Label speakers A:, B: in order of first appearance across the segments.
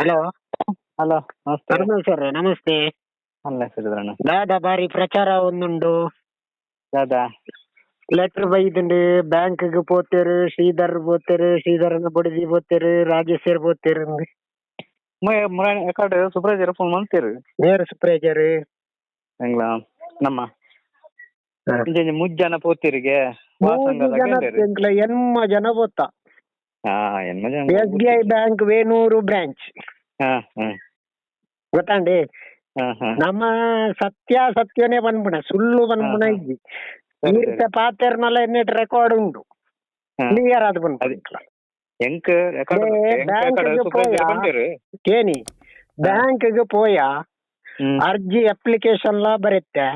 A: Hello?
B: Hello ನಮಸ್ತೆ.
A: ಪರಮೇಶ್ವರ ನಮಸ್ತೆ.
B: ಅಲ್ಲ ಸಿರಿದ್ರಣ್ಣ
A: ದಾದಾ ಬಾರಿ ಪ್ರಚಾರ ಒಂದುಂಡು.
B: ದಾದಾ?
A: ಲೆಟರ್ ಬೈದುಂಡು ಬ್ಯಾಂಕ್ಗೆ ಪೋತೇರು ಶ್ರೀಧರ್ ಪೋತೇರು ಶ್ರೀಧರನ ಬಡದಿ ಪೋತೇರು ರಾಜೇಶ್ವರ್ ಪೋತೇರು.
B: ಮೈ ಮುರಾಣಿ ಯಾಕಡೆ ಸುಬ್ರಾಜ್ ಫೋನ್ ಮಾಡ್ತೀರಿ?
A: ನೇರ ಸುಪ್ರೇಜರ್?
B: ಎಂಗ್ಲ ನಮ್ಮ ಇಂಚೆ ಇಂಚೆ ಮುಜ್ಜನ ಪೋತಿರಿಗೆ ವಾಸಂಗದ ಕೇಂದ್ರಿ
A: ಜನ ಎನ್ಮ ಜನ ಪೋತ. ಐ ಬ್ಯಾಂಕ್ ವೇಣೂರು ಬ್ರಾಂಚ್.
B: ಹಾ ಹಾ.
A: ಗೊತ್ತಾಂಡಿ ನಮ್ಮ ಸತ್ಯ ಸತ್ಯನೇ ಬಂದ್ಬಿಡ ಸುಳ್ಳು ಬಂದ್ಬಿಡ
B: ಇದ್ವಿ
A: ಈರ್ತ ಪಾತೆರ್ನೆಲ್ಲ ಎನ್ನೆಟ್ ರೆಕಾರ್ಡ್ ಉಂಟು. ಕ್ಲಿಯರ್ ಆದ್ ಬಂದ್ಬಿಡ
B: ಎಂಕ್ ಯಾಕಡೆ
A: ಏ,
B: ಎಂಕ್ ಯಾಕಡೆ
A: ಬ್ಯಾಂಕ್ಗೆ ಪೋಯ. ಅರ್ಜಿ ಅಪ್ಲಿಕೇಶನ್ ಲಾ ಬರುತ್ತೆ.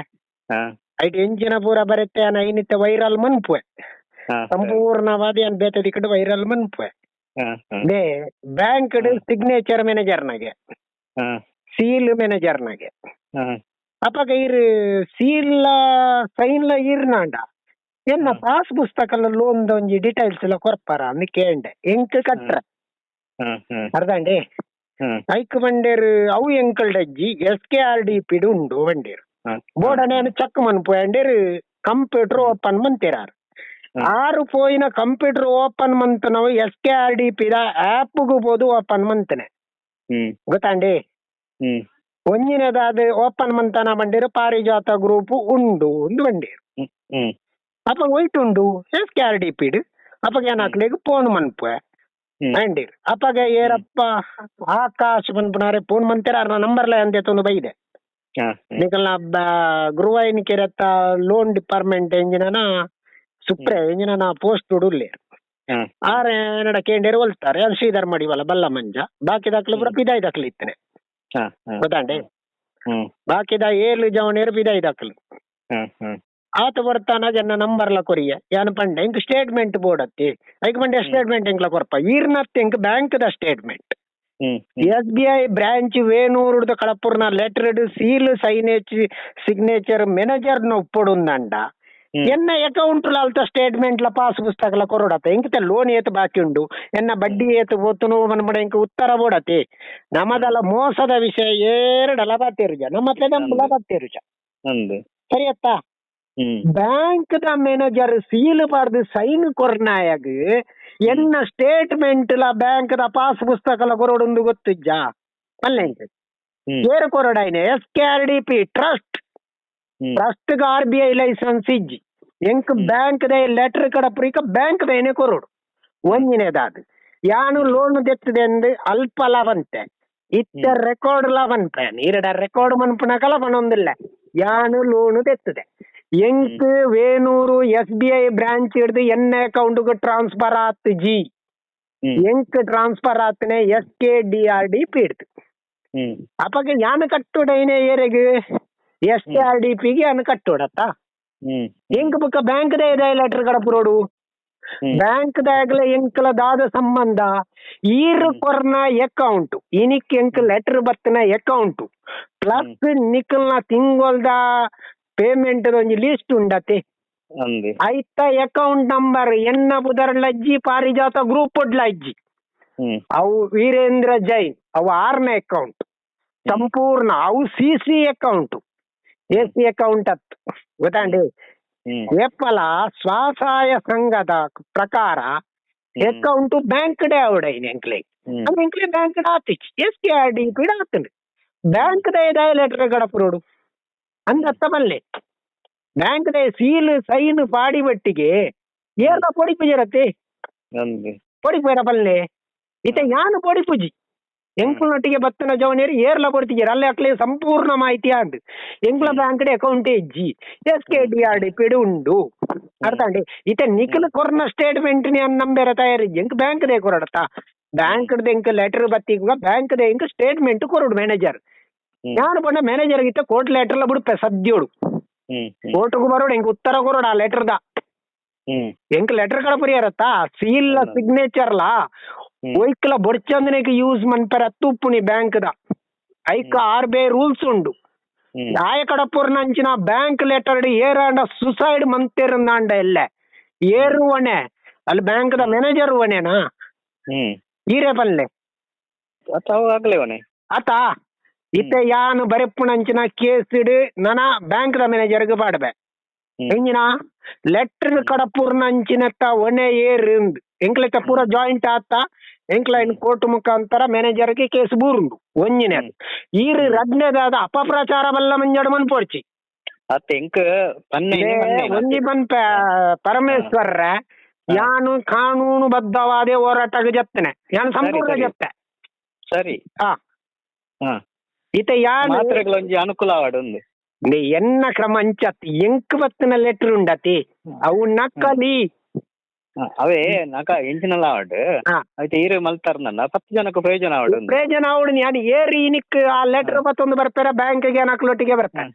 A: ಐಟ್ ಎಂಚಿನ ಪೂರ ಬರುತ್ತೆ ಐನಿತ್ತ ವೈರಲ್ ಮನ್ಪುವೆ. ಸಂಪೂರ್ಣವಾದಿ ಅನ್ ಬೇತದಿ ಕಡೆ ವೈರಲ್ ಮನ್ಪುವೆ
B: ಹಾ ಹಾ.
A: ದೇ ಬ್ಯಾಂಕ್ ಸಿಗ್ನೇಚರ್ ಮ್ಯಾನೇಜರ್ನಾಗೆ
B: ಹಾ.
A: ಸೀಲ್ ಮ್ಯಾನೇಜರ್ನಾಗೆ
B: ಹಾ.
A: ಅಪ್ಪಾಗ ಇರ್ ಸೀಲ್ ಸೈನ್ ಲ ಇರ್ನಾಂಡ ಎನ್ನ
B: ಹಾ.
A: ಪಾಸ್ ಪುಸ್ತಕಲ ಲೋನ್ ಒಂಜಿ ಡೀಟೇಲ್ಸ್ ಎಲ್ಲ ಕೊರ್ಪಾರ ಅಂದ್ ಕೇಂಡೆ. ಎಂಕ್ ಕಟ್ರ.
B: ಹಾ ಹಾ.
A: ಅರ್ಧಂಡೆ
B: ಹಾ.
A: ಐಕ್ ಬಂಡೇರ್ ಅವು ಎಂಕಲ್ಡಜ್ಜಿ ಎಸ್ ಕೆ ಆರ್ ಡಿ ಪಿಡ್ ಉಂಡು ಬಂಡೇರ್.
B: ಹಾ.
A: ಬೋಡನೆ ಚೆಕ್ ಮನ್ಪೋಯಂಡೇರ್ ಕಂಪ್ಯೂಟರ್ ಓಪನ್ ಮಂತಿರಾರ್.
B: ಹಾ.
A: ಆರು ಪೋಯಿನ ಕಂಪ್ಯೂಟರ್ ಓಪನ್ ಮಂತ್ ನಾವು ಎಸ್ ಕೆ ಆರ್ ಡಿ ಪಿದ ಆಪ್ಗೂ ಬೋದು ಓಪನ್ ಮಂತನೆ. ಗೊತ್ತಾಂಡಿ? ಒಂಜಿನದಾದ ಓಪನ್ ಮಂತನ ಬಂದಿರು ಪಾರಿಜಾತ ಗ್ರೂಪ್ ಉಂಡು ಒಂದು
B: ಹ್ಮ್
A: ಅಪ್ಪ ವೈಟ್ ಉಂಡು ಎಸ್ ಕೆ ಆರ್ ಡಿ ಪಿಡ್ ಅಪ್ಪಗೆ ಏನಾಕ್ಲಿಗೆ ಫೋನ್ ಮನ್ಪುವೆ?
B: ಹ್ಮ್.
A: ಅಂಡಿರ್. ಅಪ್ಪಗೆ ಏರಪ್ಪ ಆಕಾಶ್ ಮನ್ಪುನಾರೆ ಫೋನ್ ಮಂತಿರ ನಂಬರ್ಲೆ ಅಂದೆ ತೊಂದು ಬೈದೆ. ನಿಕಲ್ನ ಗೃಹ ಕೆರೆತ್ತ ಲೋನ್ ಡಿಪಾರ್ಟ್ಮೆಂಟ್ ಎಂಜಿನನ ಸುಪ್ರೆ ನಾ ಪೋಸ್ಟ್ ಉಡುಲ್ಲೆ ಆರ ಏನಡ ಕೇಂಡೇರು ಹೊಲ್ತಾರೆ ಅದು ಶ್ರೀಧರ್ ಮಡಿವಲ್ಲ ಬಲ್ಲ ಮಂಜ ಬಾಕಿ ದಾಖಲೆ ಪೂರ ಪಿದಾಯಿ ದಾಖಲೆ ಇತ್ತನೆ. ಗೊತ್ತಾಂಡೆ? ಬಾಕಿದ ಏಳು ಜವನೇರು ಪಿದಾಯಿ ದಾಖಲೆ. ಆತ ಬರ್ತಾನ ಜನ ನಂಬರ್ಲ ಕೊರಿಯ. ಯಾನ ಪಂಡ ಇಂಕ್ ಸ್ಟೇಟ್ಮೆಂಟ್ ಬೋರ್ಡ್ ಅತ್ತಿ. ಐಕ್ ಪಂಡೆ ಸ್ಟೇಟ್ಮೆಂಟ್ ಇಂಕ್ಲ ಕೊರಪ ಈರ್ನತ್ತೆ ಇಂಕ್ bank the
B: statement
A: S B I branch ವೇಣೂರುದ ಕಳಪುರ್ನ ಲೆಟರ್ಡ್ ಸೀಲ್ ಸೈನೇಚ್ ಸಿಗ್ನೇಚರ್ ಮ್ಯಾನೇಜರ್ನ ಉಪ್ಪಡುಂದಂಡ. ಎನ್ನ ಅಕೌಂಟ್ ಅಲ್ತ ಸ್ಟೇಟ್ಮೆಂಟ್ ಲ ಪಾಸ್ ಪುಸ್ತಕಲ ಕೊರಡತ್ತೆ ಇಂಕಿತ ಲೋನ್ ಏತ್ ಬಾಕಿ ಉಂಡು. ಎನ್ನ ಬಡ್ಡಿ ಏತ್ ಬೋತುನು ಮನ್ಬಡ ಇಂಕ ಉತ್ತರ ಬೋಡತಿ ನಮ್ಮದಲ್ಲ ಮೋಸದ ವಿಷಯ ಏರಡಲ ಬತ್ತೇರುಜ ನಮ್ಮ ತೆದಂಬುಲ
B: ಹೌದು.
A: ಬತ್ತೇರುಜ
B: ಅಂದು
A: ಸರಿ ಅತ್ತಾ
B: ಹ್ಮ್.
A: ಬ್ಯಾಂಕ್ ದ ಮ್ಯಾನೇಜರ್ ಸೀಲ್ ಪಾರ್ದು ಸೈನ್ ಕೊರ್ನಾಯಗ್ ಎನ್ನ ಸ್ಟೇಟ್ಮೆಂಟ್ ಲ ಬ್ಯಾಂಕ್ ದ ಪಾಸ್ ಪುಸ್ತಕಲ ಕೊರಡುಂದು ಗೊತ್ತಿಜ್ಜ? ಅಲ್ಲೇ
B: ಹ್ಮ್.
A: ಏರು ಕೊರಡಾಯ್ನೆ S K R D P trust
B: ಹ್ಮ್.
A: ಟ್ರಸ್ಟ್ ಗ ಆರ್ ಬಿ ಐ ಲೈಸೆನ್ಸ್ ಇಜ್ಜಿ. ಎಂಕ್. ಬ್ಯಾಂಕ್ ದ ಲೆಟರ್ ಕಡಪ್ರಿಕ ಬ್ಯಾಂಕ್ ದೇನೆ ಕೊರೋಡು. ಒಂದಿನೇದಾದ ಯಾನು ಲೋನ್ ದೆತ್ತದೆ ಅಂದ್ ಅಲ್ಪ ಲವಂತೆ ಇತ್ತ. ರೆಕಾರ್ಡ್ ಲಾಭಂತೆ ಎರಡ ರೆಕಾರ್ಡ್ ಮನ್ಪುನಕ ಪಣೊಂದಿಲ್ಲ ಯಾನು ಲೋನ್ ದೆತ್ತದೆ. ಎಂಕ್ Venur S B I branch ಹಿಡ್ದು ಎನ್ ಅಕೌಂಟ್ ಟ್ರಾನ್ಸ್ಫರ್ ಆತ್ ಜಿ. ಎಂಕ್ transfer ಆತನೆ S K D R D P
B: ಇಡ್ತು
A: ಅಪ್ಪಗೆ ಯಾನು ಏನೇ ಏರೆಗೆ? ಎಸ್ ಕೆ ಆರ್ ಡಿ ಪಿಗೆ ಯಾನು ಕಟ್ಟುಡತ್ತ ಎಂಕ್ ಬುಕ್ಕ ಬ್ಯಾಂಕ್ ದ ಇದೆ ಲೆಟರ್ ಕಡಪುರೋಡು ಬ್ಯಾಂಕ್ ದಾಗ್ಲ ಎಂಕ್ಲ ದಾದ ಸಂಬಂಧ ಈರ್ ಕೊರ್ನ ಅಕೌಂಟ್ ಇನಿಕ್ ಎಂಕ್ ಲೆಟರ್ ಬತ್ತಿನ ಅಕೌಂಟ್ ಪ್ಲಸ್ ನಿಕಲ್ನ ತಿಂಗೊಲ್ದ ಪೇಮೆಂಟ್ ಒಂಜಿ ಲಿಸ್ಟ್ ಉಂಡತೆ. ಐತ ಅಕೌಂಟ್ ನಂಬರ್ ಎನ್ನ ಬುದರ್ಲಜ್ಜಿ ಪಾರಿಜಾತ ಗ್ರೂಪ್ ಒಡ್ಲಜ್ಜಿ
B: ಲಜ್ಜಿ.
A: ಅವು ವೀರೇಂದ್ರ ಜೈನ್ ಅವು ಆರ್ನ ಅಕೌಂಟ್ ಸಂಪೂರ್ಣ ಅವು C C account A C account ಅತ್ ಗೊತ್ತಾಂಡಿ
B: ಹ್ಮ್
A: ಏಪಲ ಸ್ವಸಹಾಯ ಸಂಘದ ಪ್ರಕಾರ ಅಕೌಂಟ್ ಬ್ಯಾಂಕ್ ಡೇ ಅವಡೈನ್ ಎಂಕ್ಲೆ
B: ಹ್ಮ್
A: ಅದು ಎಂಕ್ಲೆ ಬ್ಯಾಂಕ್ ಆತಿಚ್ ಎಸ್ ಕೆ ಆರ್ ಡಿ ಕೂಡ ಆತಂಡ್ ಬ್ಯಾಂಕ್ ದ ಇದ ಲೆಟರ್ ಗಡಪುರೋಡು ಅಂದತ್ತ ಬಲ್ಲೆ ಬ್ಯಾಂಕ್ ದ ಸೀಲ್ ಸೈನ್ ಪಾಡಿ ಬಟ್ಟಿಗೆ ಏರ್ಲ ಪೊಡಿ ಪುಜಿರತ್ತೆ
B: ಅಂದು
A: ಪೊಡಿ ಪೋಯ್ರ ಬಲ್ಲೆ ಇತ ಯಾನು ಪೊಡಿ ಪುಜಿ ಎಂಕುಲೊಟ್ಟಿಗೆ ಬತ್ತನ ಜವನೇರಿ ಏರ್ಲ ಪೊಡ್ತಿದ್ದೀರ ಅಲ್ಲಿ ಅಕ್ಲೆ ಸಂಪೂರ್ಣ ಮಾಹಿತಿ ಆಂಡ್ ಎಂಕ್ಲ bank account ಎಜ್ಜಿ S K D R D ಪಿಡು ಉಂಡು ಅರ್ಥ ಅಂಡಿ ಇತ ನಿಖಿಲ್ ಕೊರ್ನ ಸ್ಟೇಟ್ಮೆಂಟ್ ನಿ ನಂಬೇರ ತಯಾರಿಜ್ಜಿ ಎಂಕ್ ಬ್ಯಾಂಕ್ ದೇ ಕೊರಡತ? ಬ್ಯಾಂಕ್ ಎಂಕ್ ಲೆಟರ್ ಬತ್ತಿಗ ಬ್ಯಾಂಕ್ ದೇ ಎಂಕ್ ಸ್ಟೇಟ್ಮೆಂಟ್ ಕೊರಡು ಮ್ಯಾನೇಜರ್. ನಾನು ಪಂಡ ಮ್ಯಾನೇಜರ್ ಗಿತ್ತ ಕೋರ್ಟ್ ಲೆಟರ್ ಲ ಬಿಡುತ್ತೆ ಸದ್ಯೋಡು ಕೋರ್ಟ್ಗೂ ಬರೋಡು ಎಂಕ್ ಉತ್ತರ ಕೊರೋಡು ಆ ಲೆಟರ್ ದ. ಎಂಕ್ ಲೆಟರ್ ಕಡ ಪರಿಯಾರತ್ತ ಸೀಲ್. ಸಿಗ್ನೇಚರ್ ಲಾ. ಒಯ್ಕಲ ಬೊಡ್ಚಂದನೆಗ್ ಯೂಸ್ ಮನ್ಪರ ತುಪ್ಪುನಿ ಬ್ಯಾಂಕ್ ದ. ಐಕ ಆರ್ ಬಿ ಐ ರೂಲ್ಸ್ ಉಂಡು.
B: ಹ್ಮ್.
A: ಆಯ ಕಡಪುರ್ನಂಚಿನ ಬ್ಯಾಂಕ್ ಲೆಟರ್ ಏರಾಂಡ ಸುಸೈಡ್ ಮಂತಿರಂದಾಂಡ ಎಲ್ಲ ಏರುವಣೆ ಅಲ್ಲಿ ಬ್ಯಾಂಕ್ ದ ಮ್ಯಾನೇಜರ್
B: ಹ್ಮ್.
A: ಈರೆ
B: ಅವು ಆಗ್ಲೇವನೆ
A: ಆತ ಇತ್ತೆ ಯಾನ್ ಬರೆಪ್ಪುನಂಚಿನ ಕೇಸ್ ಇಡು ನನ ಬ್ಯಾಂಕ್ ದ ಮ್ಯಾನೇಜರ್ಗೆ ಪಾಡ್ಬೆ. ಎಂಜಿನ ಲೆಟರ್ ಕಡಪುರ್ನಂಚಿನತ್ತ ಒಣೆ ಏರ್ ಎಂಕ್ಲೆತ್ತ ಪೂರ ಜಾಯಿಂಟ್ ಆತ. ಎಂಕ್ಲ ಇನ್ ಕೋರ್ಟ್ ಮುಖಾಂತರ ಮ್ಯಾನೇಜರ್ಗೆ ಕೇಸ್ ಬೂರುಂಡು ಒಂಜಿನ. ಈರು ರಡ್ನೆದಾದ ಅಪಪ್ರಚಾರ ಬಲ್ಲ ಮಂಜಾಡು ಮನ್ಪೊಡ್ಚಿ
B: ಅತ್ತ ಎಂಕ್
A: ಒಂಜಿ ಬನ್ಪ ಪರಮೇಶ್ವರ್ರ ಯಾನು ಕಾನೂನು ಬದ್ಧವಾದ ಹೋರಾಟಕ್ಕೆ ಜತ್ತನೆ ಯಾನು ಸಂಪೂರ್ಣ. ಜತ್ತೆ
B: ಸರಿ.
A: ಹಾ. ಈತ ಯಾನು
B: ಮಾತ್ರೆಗಳೊಂಜಿ ಅನುಕೂಲ
A: ನೆ ಎನ್ನ ಕ್ರಮ ಅಂಚತ್ ಎಂಕ್ ಬತ್ತಿನ ಲೆಟರ್ ಉಂಡತಿ ಅವು ನಕಲಿ.
B: ಹ, ಅವೇ ನಾಕ ಎಂಚಿನಲ್ಲ ಆವಡ್
A: ಹಾ.
B: అయితే ಈರು ಮಲ್ತಾರ ನನ್ನ ಪತ್ತು ಜನಕ್ಕೆ ಪ್ರಯೋಜನ ಆವಡ್ ಒಂದು
A: ಪ್ರಯೋಜನ ಅವಳು ಯಾನ್ ಏರಿ ಇನಿಕ್ ಆ ಲೆಟರ್ ಬತ್ತೊಂದು ಬರ್ಪೇರ ಬ್ಯಾಂಕ್ಗೆ ನಕ್ಲೊಟ್ಟಿಗೆ ಬರ್ತಾರೆ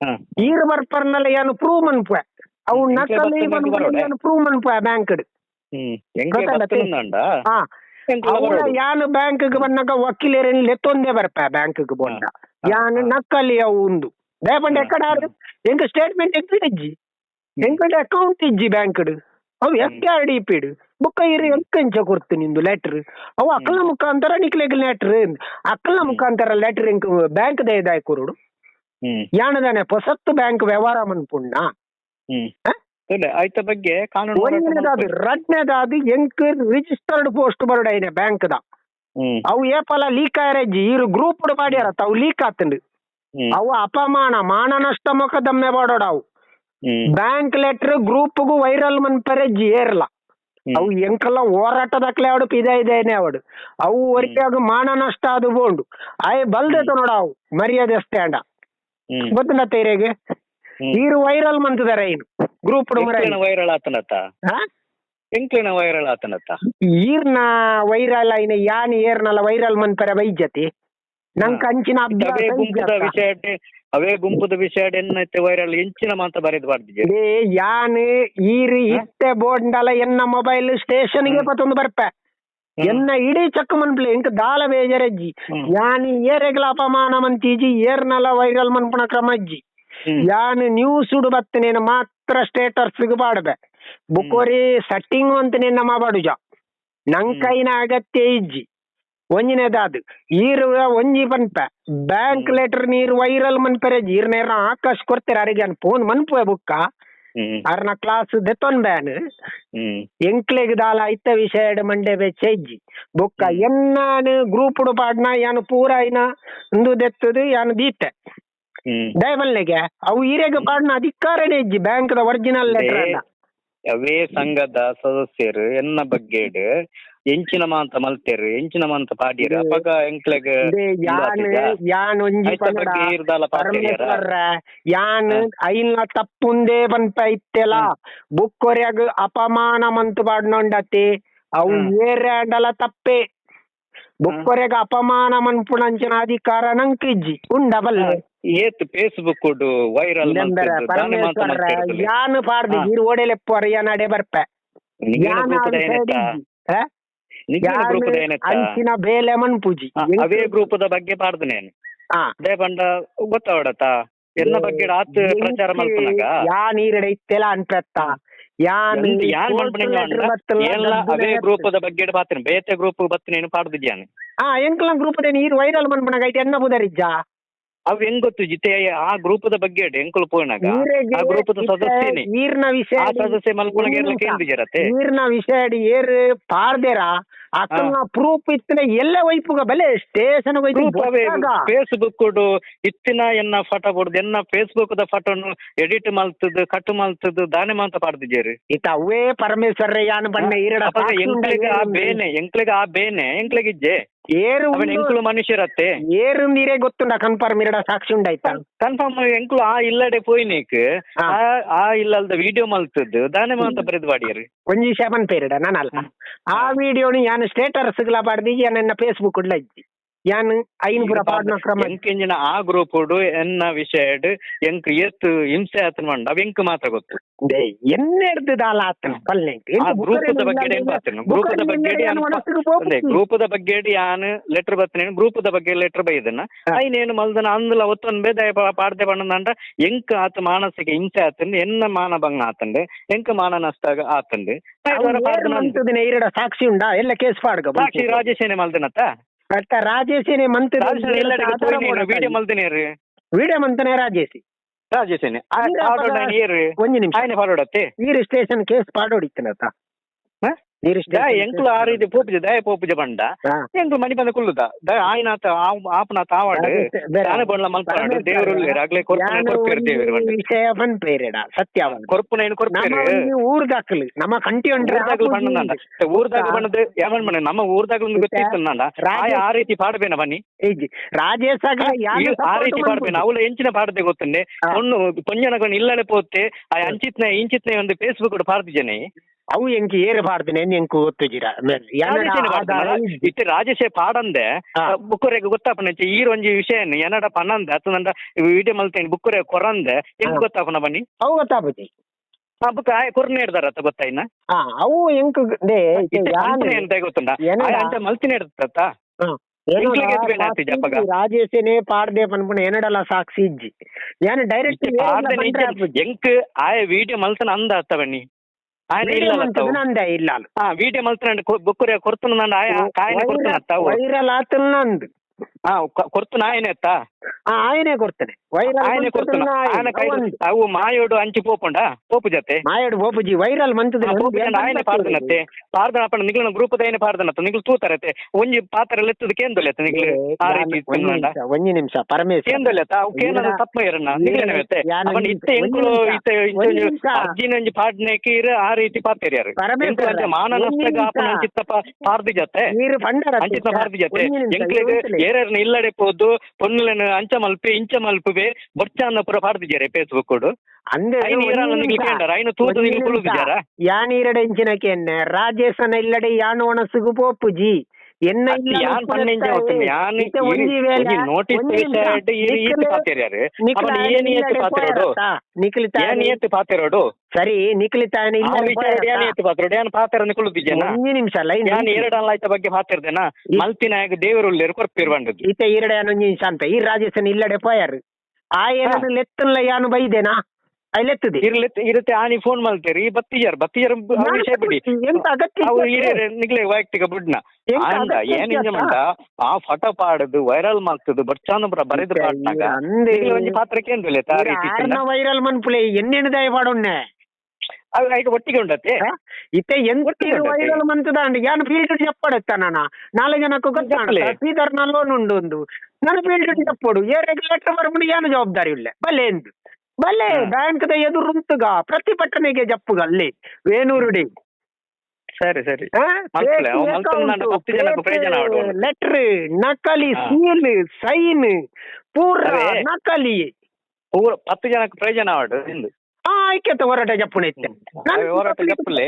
B: ಹ.
A: ಈರು ಬರ್ಪರ್ನಲ್ಲ ಯಾನು ಪ್ರೂವ್ ಮನ್ಪುವೆ ಅವು
B: ಹ್ಮ್, ಎಂಕ್ಲೆ
A: ನಕಲಿ
B: ಬತ್ತೊಂದು ಬರೋಡೆ?
A: ಯಾನು ಪ್ರೂವ್ ಮನ್ಪುವೆ ಬ್ಯಾಂಕ್
B: ಹ್ಮ್ ಎಂಕ್ಲೆ
A: ಗೊತ್ತಾಗತ್ತೆ.
B: ಬತ್ತುಂಡ
A: ಹಾ
B: ಎಂಕ್ಲೆ
A: ಅವಳ
B: ಬರೋಡು.
A: ಯಾನು ಬ್ಯಾಂಕ್ಗೆ ಬಂದಾಗ ವಕೀಲರೇನು ಲೆತ್ತೊಂದೇ ಬರ್ಪ ಬ್ಯಾಂಕ್ಗೆ ಬಂದ ಯಾನು ನಕ್ಕಲಿ ಅವು ಉಂದು ದಯಪಂಡ
B: ಹಾ.
A: ಎಕ್ಕಡ ಎಂಕ ಸ್ಟೇಟ್ಮೆಂಟ್ ಎಕ್ಸಿಡಿಜ್ಜಿ ಎಂಕಡ ಅಕೌಂಟ್ ಇಜ್ಜಿ ಬ್ಯಾಂಕ್ ಅವು ಎಫ್ ಆರ್ ಡಿ ಪಿಡ್ ಬುಕ್ಕ ಇರಿ ಎಂಕಂಚ ಕೊಡ್ತೀನಿ ನಿಂದು ಲೆಟರ್ ಅವು ಅಕ್ಕಲ ಮುಖಾಂತರ ನಿಕ್ಲೆಗ್ ಲೆಟರ್ ಅಕ್ಕಲ ಮುಖಾಂತರ ಲೆಟರ್ ಎಂಕ್ ಬ್ಯಾಂಕ್ ದಯದಾಯ್ ಕುರುಡು ಯಾಣದಾನೆ ಪೊಸತ್ತು ಬ್ಯಾಂಕ್ ವ್ಯವಹಾರ ಮನ್ಪುಣ್ಣ
B: ಆಯ್ತ ಬಗ್ಗೆ ಕಾನೂನು
A: ಒಂದನೇದಾದು. ರಡ್ನೇದಾದು ಎಂಕ್ ರಿಜಿಸ್ಟರ್ಡ್ ಪೋಸ್ಟ್ ಬರೋಡೈನೆ ಬ್ಯಾಂಕ್ ದ. ಅವು ಏಪಲ ಲೀಕ್ ಆಯ್ರಜ್ಜಿ ಇರು ಗ್ರೂಪ್ ಮಾಡ್ಯಾರ ತಾವು ಲೀಕ್ ಆತಂಡು ಅವು ಅಪಮಾನ ಮಾನ ನಷ್ಟ ಮೊಕದಮ್ಮೆ ಮಾಡೋಡ ಅವು. ಬ್ಯಾಂಕ್ ಲೆಟರ್ ಗ್ರೂಪ್ಗೂ ವೈರಲ್ ಮನ್ಪರೆ ಏರ್ಲ
B: ಹ್ಮ್.
A: ಅವು ಎಂಕಲ್ಲ ಹೋರಾಟದಕ್ಲೆ ಅವಡು ಪಿದ ಇದೇನೆ ಅವಡು. ಅವು ಒರಿಯಾಗ ಮಾನ ನಷ್ಟ ಅದು ಬೋಂಡು. ಆಯ್ ಬಲ್ದೆತ ನೋಡ ಅವು ಮರ್ಯಾದೆ ಸ್ಟ್ಯಾಂಡ ಗೊತ್ತಿಲ್ಲ ತೇರೆಗೆ. ಈರು ವೈರಲ್ ಮಂತದಾರ ಏನು? ಗ್ರೂಪ್
B: ವೈರಲ್ ಆತನತ್ತ?
A: ಹಾ?
B: ಎಂಕ್ಲೆನ ವೈರಲ್ ಆತನತ್ತ?
A: ಈರ್ನ ವೈರಲ್ ಐನ ಯಾನ್ ಏರ್ನಲ್ಲ ವೈರಲ್ ಮನ್ಪರೆ ವೈಜ್ಯತಿ? ನಂಗ್ ಕಂಚಿನ
B: ಅವೇ ಗುಂಪುದ
A: ಇಜ್ಜತ್ತ.
B: ವಿಷಯ ಅವೇ ಗುಂಪುದ ವಿಷಯ ಎನ್ನೈತೆ ವೈರಲ್ ಇಂಚಿನ ಮಾತ ಬರೆದು
A: ಏ ಯಾನ್ ಈರಿ ಇತ್ತೆ ಬೋರ್ಡ್ಲ ಎನ್ನ ಮೊಬೈಲ್ ಸ್ಟೇಷನ್ಗೆ ಪತ್ತೊಂದು ಬರ್ಪೆ. ಎನ್ನ ಇಡೀ ಚಕ್ಕ ಮನ್ಪ್ಲೆ ಇಂಕ ದಾಲ ಬೇಜರಜ್ಜಿ. ಯಾನ್ ಏರೆಗ್ಲ ಅಪಮಾನ ಮಂತೀಜಿ ಏರ್ನಲ ವೈರಲ್ ಮನ್ಪುಣ ಕ್ರಮಜ್ಜಿ.
B: ಹ್ಮ್.
A: ಯಾನ್ ನ್ಯೂಸ್ ಉಡು ಬತ್ತನೇನ ಮಾತ್ರ ಸ್ಟೇಟಸ್ ಬಾಡ್ಬೆ ಬುಕೋರಿ ಸೆಟ್ಟಿಂಗ್ ಅಂತ ನಿನ್ನ ಮಾಬಾಡುಜ. ನಂಕೈನ ಅಗತ್ಯ ಇಜ್ಜಿ. ಒಂಜಿನೇದಾದ್ ಈರು ಒಂಜಿ ಪನ್ಪೆ ಬ್ಯಾಂಕ್ ಲೆಟರ್ ನೀರ್ ವೈರಲ್ ಮನ್ಪೆರೆ ಈರ್ ನೇರ ಆಕಾಶ್ ಕೊಡ್ತಾರೆ ಅನ್ ಫೋನ್ ಮನ್ಪುವೆ ಬುಕ್ಕ. ಅರ್ನ ಕ್ಲಾಸ್ ದೆತ್ತೊನ್ ಬ್ಯಾನ್. ಎಂಕ್ಲೆಗ್ ದಾಲ ಐತ ವಿಷಯ ಮಂಡೆ ಬೆಚ್ಚ ಬುಕ್ಕ ಎನ್ನಾನು ಗ್ರೂಪ್ ಪಾಡ್ನ ಯಾನು ಪೂರ ಐನ ಇಂದು ದೆತ್ತದು ಯಾನು ದೀತೆ.
B: ಹ್ಮ್.
A: ದಯಬಲ್ಲೆಗೆ ಅವು ಈರೆಗ ಪಾಡ್ನ ಅಧಿಕಾರನೇ ಇಜ್ಜಿ ಬ್ಯಾಂಕ್ ದ ಒರಿಜಿನಲ್ ಲೆಟರ್ ಅಲ್ಲ.
B: ಅವೇ ಸಂಘದ ಸದಸ್ಯರು ಎನ್ನ ಬಗ್ಗೆಡ್ ಎಂಚಿನ ಮಾಂತ ಮಲ್ತೇರು ಎಂಚಿನ ಮಾಂತ ಪಾಡ್ಯರು ಅಪಗ ಎಂಕ್ಲೆಗ್
A: ಯಾನ್ ಯಾನ್ ಒಂಜಿ
B: ಐತ
A: ಪಂಡ
B: ಬಗ್ಗೆ ಇರ್ದಾಲ ಪಾಡ್ಯಾರ
A: ಪರಮೇಶ್ವರ ಯಾನ್ ಐನ ತಪ್ಪುಂದೇ ಪನ್ಪ ಇತ್ತೆಲ? ಬುಕ್ಕೊರ್ಯಾಗ ಅಪಮಾನ ಮಂತು ಪಾಡ್ನೊಂಡತಿ ಅವು. ಏರ್ಯಾಂಡಲ ತಪ್ಪೆ. ಬುಕ್ಕೊರೆಗ ಅಪಮಾನ ಮನ್ಪುಣಂಚಿನ ಅಧಿಕಾರ ನಂಕಿಜ್ಜಿ. ಉಂಡ ಬಲ್ಲೆ.
B: ಏತ್ ಫೇಸ್ಬುಕ್ ವೈರಲ್
A: ಯಾನು ಪಾಡ್ದು. ಇರು ಓಡೆಲೆಪ್ಪೊರ ಯಾನ್ ಅಡೆ ಬರ್ಪೆ ಯಾನ್
B: ಗ್ರೂಪದ? ಗ್ರೂಪದ
A: ಅಂಚಿನ ಬೇಲೆ ಮನ್ಪುಜಿ
B: ಹ, ಅವೇ ಗ್ರೂಪದ ಬಗ್ಗೆ ಪಾಡ್ದು ನೇನು. ದೇ ಪಂಡ ಗೊತ್ತಾವಡತ ಎಲ್ಲ ಬಗ್ಗೆ ಆತ್ ಪ್ರಚಾರ ಮಲ್ಪನಾಗ
A: ಯಾ ನೀರಡೆ ಇತ್ತೆಲ್ಲ ಅನ್ಪೆತ್ತ
B: ಯಾರ್ ಎಲ್ಲ ಅವೇ ಗ್ರೂಪದ ಬಗ್ಗೆ ಬಾತಿನ ಬೇತೆ ಗ್ರೂಪ್ ಬತ್ತಿನೇನು ಪಾಡ್ದಿದ್ಯಾನೆ
A: ಹಾ ಎಂಕ್ಲ ಗ್ರೂಪ್ ನೀರು ವೈರಲ್ ಮನ್ಪನಾಗ ಐತೆ ಎನ್ನ ಬುದರಿಜ್ಜ?
B: ಅವ್ ಹೆಂಗ್ ಗೊತ್ತು? ಜಿತೆ ಆ ಗ್ರೂಪದ ಬಗ್ಗೆ ಎಂಕುಲು ಪೂರ್ಣಾಗ ಆ ಗ್ರೂಪದ ಸದಸ್ಯನೇ.
A: ನೀರ್ನ ವಿಷಯ
B: ಆ ಸದಸ್ಯ ಮಲ್ಕೊಳಗೆ ಎಲ್ಲ ಕೇಂದ್ರಿಜರತೆ
A: ನೀರ್ನ ವಿಷಯ ಏರ್ ಪಾರ್ದೇರ ಅಕ್ಕನ ಪ್ರೂಫ್ ಇತ್ತಿನ ಎಲ್ಲ ವೈಪುಗ ಬಲೆ ಸ್ಟೇಷನ್ ವೈಪು
B: ಫೇಸ್ಬುಕ್ ಇತ್ತಿನ ಎನ್ನ ಫೋಟೋ ಕೊಡುದು ಎನ್ನ ಫೇಸ್ಬುಕ್ ದ ಫೋಟೋನು ಎಡಿಟ್ ಮಲ್ತದ ಕಟ್ ಮಲ್ತದ ದಾನೆ ಮಾಂತ ಪಾಡ್ದಿದ್ದೀರಿ
A: ಇತ್ತ ಅವೇ ಪರಮೇಶ್ವರ ಯಾನ್ ಬಣ್ಣ ಈರಡ
B: ಅವಾಗ ಆ ಬೇನೆ ಎಂಕ್ಲೆಗ್ ಆ ಬೇನೆ ಎಂಕ್ಲೆಗ್ ಇಜ್ಜೆ.
A: ಏರು
B: ಎಂಕ್ಲು ಮನುಷ್ಯರತ್ತೆ?
A: ಏರು ನೀರೇ ಗೊತ್ತುಂಡ ಕನ್ಫರ್ಮ್ ಇರಡ ಸಾಕ್ಷಿ ಉಂಡಾಯ್ತ?
B: ಕನ್ಫರ್ಮ್ ಎಂಕ್ಲು ಆ ಇಲ್ಲಡೆ ಪೋಯ್ನೇಕ್.
A: ಹಾ.
B: ಆ ಆ ಇಲ್ಲಲ್ದ ವಿಡಿಯೋ ಮಲ್ತದ್ದು. ದಾನೆ ಮಾಂತ ಬರೆದು ಬಾಡಿಯರಿ
A: ಒಂಜಿ ಶಬನ್ ಪೇರಿಡ ನಾನಲ್ಲ. ಆ ವಿಡಿಯೋನು ಯಾನ್ ಸ್ಟೇಟಸ್ಗಳ ಪಾಡ್ದಿ ಯಾನ್ ಎನ್ನ ಫೇಸ್ಬುಕ್ ಉಡ್ಲ ಇಜ್ಜಿ ಯಾನ್ ಐನ್ ಪುರ ಪಾಡ್ನ ಕ್ರಮ?
B: ಎಂಕೆಂಜಿನ ಆ ಗ್ರೂಪ್ ಎನ್ನ ವಿಷಯ ಎಂಕ್ ಎತ್ ಹಿಂಸೆ ಆತನ ಮಂಡ ಅವ್ ಎಂಕ್ ಮಾತ್ರ ಗೊತ್ತು
A: ಎನ್ನೆಡ್ದು ದಾಲ ಆತನ ಪಲ್ಲೆ?
B: ಗ್ರೂಪದ ಬಗ್ಗೆ ಗ್ರೂಪದ ಬಗ್ಗೆ ಗ್ರೂಪದ ಬಗ್ಗೆ ಯಾನ್ ಲೆಟರ್ ಬರ್ತೇನೆ ಗ್ರೂಪದ ಬಗ್ಗೆ ಲೆಟರ್ ಬೈದನ್ನ. ಐನೇನು ಮಲ್ದನ ಅಂದಲ ಒತ್ತೊಂದ್ ಬೇದ ಪಾಡ್ದೆ ಬಣ್ಣದಂಡ ಎಂಕ್ ಆತ ಮಾನಸಿಕ ಹಿಂಸೆ ಆತಂದೆ ಎನ್ನ ಮಾನ ಭಂಗ ಆತಂಡೆ ಎಂಕ್ ಮಾನ ನಷ್ಟ
A: ಇರಡ ಸಾಕ್ಷಿ ಉಂಡಾ? ಎಲ್ಲ ಕೇಸ್ ಪಾಡ್ಗ
B: ಸಾಕ್ಷಿ ರಾಜೇಶೇನೆ ಮಲ್ದನತ್ತ?
A: ಅಟ್ಟ ರಾಜೇಶೇನೆ ಮಂತ್
B: ವಿಡಿಯೋ ಮಲ್ತೇನೆ
A: ವಿಡಿಯೋ ಮಂತನೆ ರಾಜೇಶಿ
B: ರಾಜೇಶೇನೆ
A: ಒಂಜಿ ನಿಮಿಷ
B: ಫಾರ್ವರ್ಡ್
A: ಅತ್ತೆ ಈ ಸ್ಟೇಷನ್ ಕೇಸ್
B: ಫಾರ್ವರ್ಡ್ ಇತ್ತನತ್ತ ದಾಯೆ ಎಂಕುಲು ಆರು ಇದು ಪೂಪುಜೆ
A: ದಾಯೆ
B: ಪೂಪುಜೆ ಪಂಡ ಎಂಕುಲು ಮನಿ ಬಂದ ಕುಲ್ಲುದ ದಾಯೆ ಆಯ್ನಾತ ಆಪನಾತ ಆವಾಡು ದಾನ ಬಂಡ್ಲ ಮಲ್ಪಾಡು ದೇವರು ಆಗ್ಲೇ ಕೊರ್ಪುನ ಕೊರ್ಪೇರು ದೇವರು
A: ವಿಷಯ ಪನ್ ಪೇರೆಡ
B: ಸತ್ಯ ಅವನ್
A: ಕೊರ್ಪುನ
B: ಏನು
A: ಕೊರ್ಪೇರು ಊರ್ ದಾಖಲು ನಮ್ಮ ಕಂಟಿ ಒಂಡ್ರೆ
B: ದಾಖಲು ಬಂದ ಊರ್ ದಾಖಲು ಬಂದದ್ದು? ಮನೆ ನಮ್ಮ ಊರ್ ದಾಖಲು ಒಂದು ಗೊತ್ತಿತ್ತಲ್ಲ ಆಯ ಆ ರೀತಿ ಪಾಡಬೇನ ಬನ್ನಿ ರಾಜೇಶ್ ಆ ರೀತಿ ಪಾಡಬೇನ? ಅವಳು ಎಂಚಿನ ಪಾಡದೆ ಗೊತ್ತಂಡೆ? ಒಣ್ಣು ಪೊಂಜನಗನ್ ಇಲ್ಲಲೆ ಪೋತ್ತೆ ಆ ಅಂಚಿತ್ನ ಇಂಚಿತ್ನ ಒಂದು ಫೇಸ್ಬುಕ್ ಪಾಡ್ತಿದ್ದೇನೆ
A: ಅವು ಎಂಕಿ ಏರು ಪಾಡ್ತೀನಿ ಎಂಕು ಗೊತ್ತು ಜಿರ
B: ಇತ್ತೆ ರಾಜೇಶೇ ಪಾಡಂದೆ. ಬುಕ್ಕುರೆಗೆ ಗೊತ್ತಾಪನ ಈ ಒಂಜಿ ವಿಷಯ ಎನ್ನಡ ಪನ್ನಂದೆ ಅತ್ತಂದ ವಿಡಿಯೋ ಮಲ್ತೇನೆ ಬುಕ್ಕುರೆ ಕೊರಂದೆ ಹೆಂಗ್
A: ಹಾ.
B: ಗೊತ್ತಾಪನ ಬನ್ನಿ?
A: ಅವು ಗೊತ್ತಾಪತಿ
B: ಆ ಬುಕ್ ಆಯ ಕೊರ್ನೆ ಇಡ್ದಾರ ಅತ್ತ ಗೊತ್ತಾಯ್ನ
A: ಅವು ಎಂಕು ದೇ
B: ಗೊತ್ತುಂಡ ಅಂತ ಮಲ್ತಿನ ಇಡ್ತತ್ತ ಎಂಕ್ಲಿಗೆ ಎತ್ಬೇನೆ ಆತಿ ಜಪ್ಪಗ.
A: ರಾಜೇಶನೇ ಪಾಡ್ದೆ ಪನ್ಪುಣ ಏನಡಲ್ಲ ಸಾಕ್ಷಿ ಇಜ್ಜಿ. ഞാൻ ಡೈರೆಕ್ಟ್
B: ಇತ್ತೆ ಪಾಡ್ದೆ ನಿಜ ಎಂಕ್ ಆಯ ವಿಡಿಯೋ ಮಲ್ತನ ಅಂದ ಅತ್ತ ಬನ್ನಿ ಆಯ್ನ ಇಲ್ಲ ಅತ್ತವು
A: ಅಂದ ಇಲ್ಲ
B: ಹಾ ವಿಡಿಯೋ ಮಲ್ತನ ಬುಕ್ಕುರೆ ಕೊರ್ತನ ಆಯ ಕಾಯಿನ ಕೊರ್ತನ ಅತ್ತವು
A: ವೈರಲ್ ಆತಲ್ ನಂದು
B: ಹಾ ಕೊಡ್ತು ಆಯನೆ ಅತ್ತ
A: ಆ ಆಯನೆ
B: ಕೊಡ್ತೇನೆ. ವೈರಲ್ ಆಯನೆ ಕೊಡ್ತಾನ. ಆಯನೆ. ಕೈ ಅವು ಮಾಯೋಡು ಅಂಚಿ ಪೋಪಂಡ?
A: ಪೋಪು ಜೊತೆ? ಮಾಯೋಡು ಪೋಪುಜಿ
B: ವೈರಲ್ ಮಂತದ ಆಯನೆ ಪಾರ್ದನತ್ತೆ. ಪಾರ್ದನ ಅಪ್ಪಣ ನಿಗಲನ ಗ್ರೂಪ್ ಏನೇ ಪಾರ್ದನತ್ತ. ನಿಗಲ್ ತೂತಾರತ್ತೆ ಒಂಜಿ ಪಾತ್ರ ಎತ್ತದ ಕೇಂದೊಲೆತ್ತ ನಿಗಲ್? ಆ ರೀತಿ
A: ಒಂಜಿ ನಿಮಿಷ ಪರಮೇಶ್
B: ಕೇಂದೊಲೆತ್ತ ಅವು ಕೇಂದ್ರ ತಪ್ಪ ಇರಣ್ಣ ನಿಗಲನೆ ವೆತ್ತೆ ಅವನ್ ಇತ್ತೆ ಎಂಕುಳು ಇತ್ತೆ ಅರ್ಜಿನ ಒಂಜಿ ಪಾಡ್ನೇಕಿ ಇರ ಆ ರೀತಿ ಪಾತೆರಿಯಾರು ಪರಮೇಶ್
A: ಮಾನನಸ್ತಗ
B: ಅಪ್ಪನ ಚಿತ್ತಪ್ಪ ಪಾರ್ದಿ ಜೊತೆ
A: ನೀರು ಪಂಡರ
B: ಅಂಚಿತ ಪಾರ್ದಿ ಜೊತೆ ಎಂಕ್ಲಿಗೆ ಏರೇರ್ ಏರರ್ನ ಇಲ್ಲಡೆ ಪೋದು ಪೊನ್ನುಲೆನ ಅಂಚ ಮಲ್ಪೆ ಇಂಚ ಮಲ್ಪುವೆ ಬೊರ್ಚಾನ್ನ ಪುರ ಪಾಡ್ದಿದ್ದಾರೆ ಫೇಸ್ಬುಕ್ ಕೊಡು.
A: ಯಾನ್ ಈರಡೆ ಇಂಚಿನ ಎನ್ನೆ ರಾಜೇಶನ ಇಲ್ಲಡೆ ಯಾನು ಒಣಸುಗು ಪೋಪುಜಿ
B: ಪಾತೆರೋಡು
A: ಸರಿ ನಿಖಿಲಿತಾಯನ
B: ಏನ್ ಏತ್ ಪಾತೆರೋಡು ಏನ್ ಪಾತೆರ ನಿಕುಳುದಿಜನ
A: ಒಂಜಿ ನಿಮಿಷ ಲೈನ್
B: ಯಾನ್ ಎರಡಲ್ಲ ಆಯ್ತ ಬಗ್ಗೆ ಪಾತಿರ್ದೇನ ಮಲ್ತಿನಾಯಕ ದೇವರುಳ್ಳೇರು ಕೊರ್ಪಿರ್ ಬಂದದ್ದು
A: ಈತ ಈರಡೆ ಒಂಜಿ ನಿಮಿಷ ಅಂತ. ಈ ರಾಜೇಶನ್ ಇಲ್ಲಡೆ ಪೋಯಾರು ಆ ಏನಾದ್ರು ಲೆತ್ತಲ್ಲ ಯಾನು ಬೈದೇನಾ? ಐಲೆತ್ತದಿ
B: ಇರ್ಲತ್ ಇರುತ್ತೆ. ಆನಿ ಫೋನ್ ಮಾಡ್ತೀರಿ ಬತ್ತಿಯರ್ ಬತ್ತಿಯರ್ ವಿಷಯ ಬಿಡಿ.
A: ಎಂತ ಅಗತ್ಯ
B: ಅವು ಹಿರಿಯರ್ ನಿಗ್ಲೆ ವೈಯಕ್ತಿಕ ಬುಡ್ನ. ಆಂಡ ಏನ್ ಇಂಜಮಂಡ ಆ ಫೋಟೋ ಪಾಡದು ವೈರಲ್ ಮಾಡ್ತದು ಬರ್ಚಾನಬ್ರ ಬರೆದು ಪಾಡ್ನಾಗ. ಒಂಜಿ ಪಾತ್ರಕ್ಕೆ ಏನ್
A: ತಾರಿ ವೈರಲ್ ಮನ್ಪುಲೆ ಎಣ್ಣೆಣ್ಣೆ ದಯ ಪಾಡೊಣ್ಣೆ?
B: ಅದು ಐಟ್ ಒಟ್ಟಿಗೆ ಉಂಡತ್ತೆ?
A: ಇತ್ತೆ ಎಂತ ವೈರಲ್ ಮಂತದ ಅಂಡ್ ಯಾನ್ ಫೀಲ್ಡ್ ಚಪ್ಪಡತ್ತ ನಾನ? ನಾಲ್ಕು ಜನಕ್ಕೂ ಗೊತ್ತಾಣಲೆ ಬೀದರ್ನ ಲೋನ್ ಉಂಡು ಒಂದು ನಾನು ಫೀಲ್ಡ್ ಚಪ್ಪಡು ಏ ರೆಗ್ಯುಲೇಟರ್ ಬರ್ಬಿಡು ಯಾನು ಜವಾಬ್ದಾರಿ ಇಲ್ಲ ಬಲ್ಲೆ ಎಂದು? భలే ಬ್ಯಾಂಕ್ದ ಎದುರು ಎದುರುಂತುಗ ಪ್ರತಿಭಟನೆಗೆ ಜಪ್ಪುಗ ಅಲ್ಲಿ ವೇಣೂರುಡಿ.
B: ಸರಿ ಸರಿ.
A: ಲೆಟರ್ ನಕಲಿ. ಸೀಲ್ ಸೈನ್ ಪೂರ ನಕಲಿ.
B: ಪೂರ ಹತ್ತು ಜನಕ್ಕೆ ಪ್ರಯೋಜನ ಆಡು
A: ಐಕ್ಯತೆ ಹೋರಾಟ ಜಪ್ಪುಣ ಇತ್ತೆ
B: ಜಪ್ಪುಲೆ.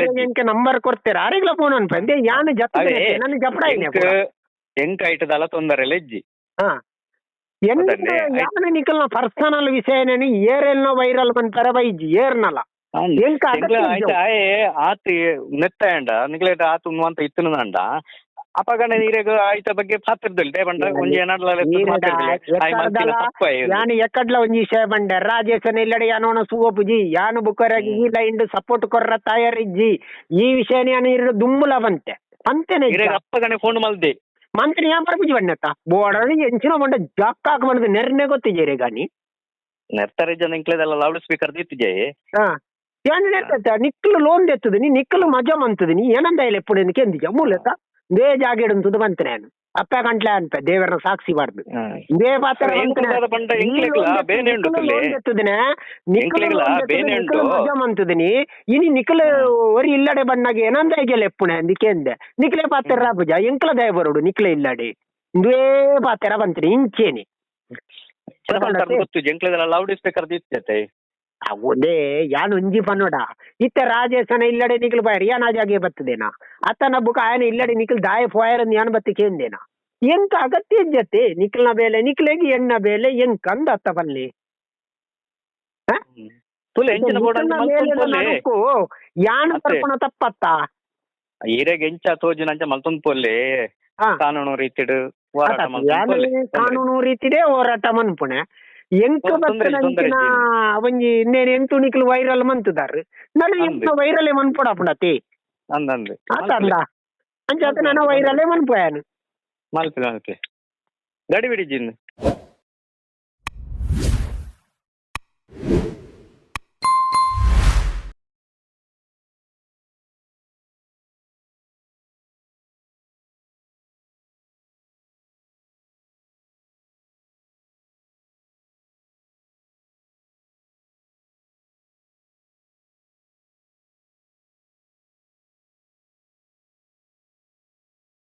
B: ಲೆಜ್ಜಿ.
A: ನಂಬರ್ ಕೊಡ್ತೀರಾ? ಆರಿಗ್ಲ ಫೋನ್ ಅನ್ಪಂದೆ? ಯಾನು ಜಪ್ಪ
B: ನನ್ನ
A: ನಾನು ಜಪ್ಪಡ ಹಾ.
B: ಅದನ್ನೇ, ಆಯ್ತು.
A: ಯಾನು ನಿಕಲ್ನ ಪರ್ಸನಲ್ ವಿಷಯನೇನಿ ಏರೆಲ್ನೋ ವೈರಲ್ ಬಂತಾರೆ ಬೈಜಿ ಏರ್ನಲ ಎಂಕ
B: ಆಯೆ ಆತ್ ನೆತ್ತಾಯಂಡ ನಿಕ್ಲೇಟ ಆತು ಅಂತ ಇತ್ತುನಂಡ ಅಪಗಣ ನೀರೆಗ ಆಯ್ತ ಬಗ್ಗೆ ಪಾತ್ರದಲ್ಲಿ ದೇವಂಡ ಒಂಜಿ
A: ಯಾನು ಎಕ್ಕಡ್ಲ ಒಂಜಿ ವಿಷಯ ಬಂಡೆ. ರಾಜೇಶನ್ ಇಲ್ಲಡೆ ಯಾನೋಣ ಸೂವಪುಜಿ ಯಾನು ಬುಕ್ಕರಾಗಿ ಈ ಲೈನ್ ಸಪೋರ್ಟ್ ಕೊರ್ರ ತಯಾರಿಜ್ಜಿ. ಈ ವಿಷಯ ಯಾನು ಇರ ದುಮ್ಮುಲ ಬಂತೆ. ಅಂತೇನೆ
B: ಅಪ್ಪಗಣೆ ಫೋನ್ ಮಲ್ದೆ.
A: మంత్రిని ఏం పడిపించబడినట్ట బోర్డర్ అనేది ఎంచిన ಮಂಡ జాక్ కాకమంటది నెర్నే గొత్తిజేరే గాని
B: ನೆರ್ತಾರೆ ಜನ ಇಂಕ್ಲೆದೆಲ್ಲ ಲೌಡ್ ಸ್ಪೀಕರ್ ದಿತ್ತಿಜೆ
A: ಏನು ನೆತ್ತ ನಿಕ್ಕಲು ಲೋನ್ ದೆತ್ತದ ನೀ? ನಿಕ್ಕಲು ಮಜಾ ಮಂತದ ನೀ? ಏನಂದ ಇಲ್ಲ ಎಪ್ಪುಡು ಎಂದಿಕೆ ಎಂದಿಜ ಮೂಲತ ಬೇಜಾಗಿಡುಂತದು ಮಂತ್ರಿ ನಾನು ಅಪ್ಪ ಗಂಟ್ಲೆ ಅಂತ ದೇವರನ್ನ ಸಾಕ್ಷಿ ಬಾರ್ದು ಇದೇ ಪಾತ್ರ ಮಂತದಿನಿ. ಇನಿ ನಿಖಲ ಒರಿ ಇಲ್ಲಡೆ ಬಣ್ಣಗೆ ಏನಂದ ಹೇಗೆಲ್ಲ ಎಪ್ಪುಣೆ ಅಂದಿಕೆ ಅಂದೆ ನಿಖಲೆ ಪಾತ್ರ ರಾಬುಜ ಎಂಕ್ಲ ದಯ ಬರೋಡು ನಿಖಲೆ ಇಲ್ಲಡೆ? ಇಂದೇ ಪಾತ್ರ ಬಂತೀನಿ ಇಂಚೇನಿ.
B: ಗೊತ್ತು ಎಂಕ್ಲೆದಲ್ಲ ಲೌಡ್ ಸ್ಪೀಕರ್ ದಿತ್ತತೆ
A: ಅದೇ ಯಾನ್ ಒಂಜಿ ಪನ್ನೋಡ ಇತ್ತ ರಾಜೇಶನ ಇಲ್ಲಡೆ ನಿಖಲ್ ಪಾಯರ್ ಯಾನ್ ಆ ಜಾಗೆ ಬರ್ತದೇನಾ? ಅತ್ತನ ಬುಕ ಆಯನ ಇಲ್ಲಡೆ ನಿಖಲ್ ದಾಯ ಫೋಯರ್ ಯಾನ್ ಬತ್ತಿ ಕೇಂದೇನಾ? ಎಂಕ ಅಗತ್ಯ ಜತೆ? ನಿಖಲ್ನ ಬೇಲೆ ನಿಖಲೆಗೆ ಎಣ್ಣ ಬೇಲೆ ಎಂಕ ಅಂದ ಅತ್ತ ಬಲ್ಲಿ? ಯಾನ್. ಬರ್ಪಣ ತಪ್ಪತ್ತ?
B: ಈರೆಗ್ ಎಂಚ ತೋಜಿನ ಅಂಚ ಮಲ್ತೊಂದು ಪೊಲ್ಲೆ. ಕಾನೂನು ರೀತಿಡು
A: ಕಾನೂನು ರೀತಿದೇ ಹೋರಾಟ ಮನ್ಪುಣೆ. ಎಂಕ್ ಬತ್ತನಂಚಿನ ಒಂಜಿ ಇನ್ನೇನು ಎಂಟುಣಿಕಲು ವೈರಲ್ ಮಂತುದಾರ್ ನಡು ಎಂಕ. ವೈರಲೇ ಮನ್ಪೊಡಾಪುಂಡತೆ ಅಂಚ ಅಂಚಾತ ನಾನು ವೈರಲೇ ಮನ್ಪೋಯಾನು
B: ಮಲ್ಪೆ ಮಲ್ಪೆ. ಗಡಿ ಬಿಡಿಜಿಂದು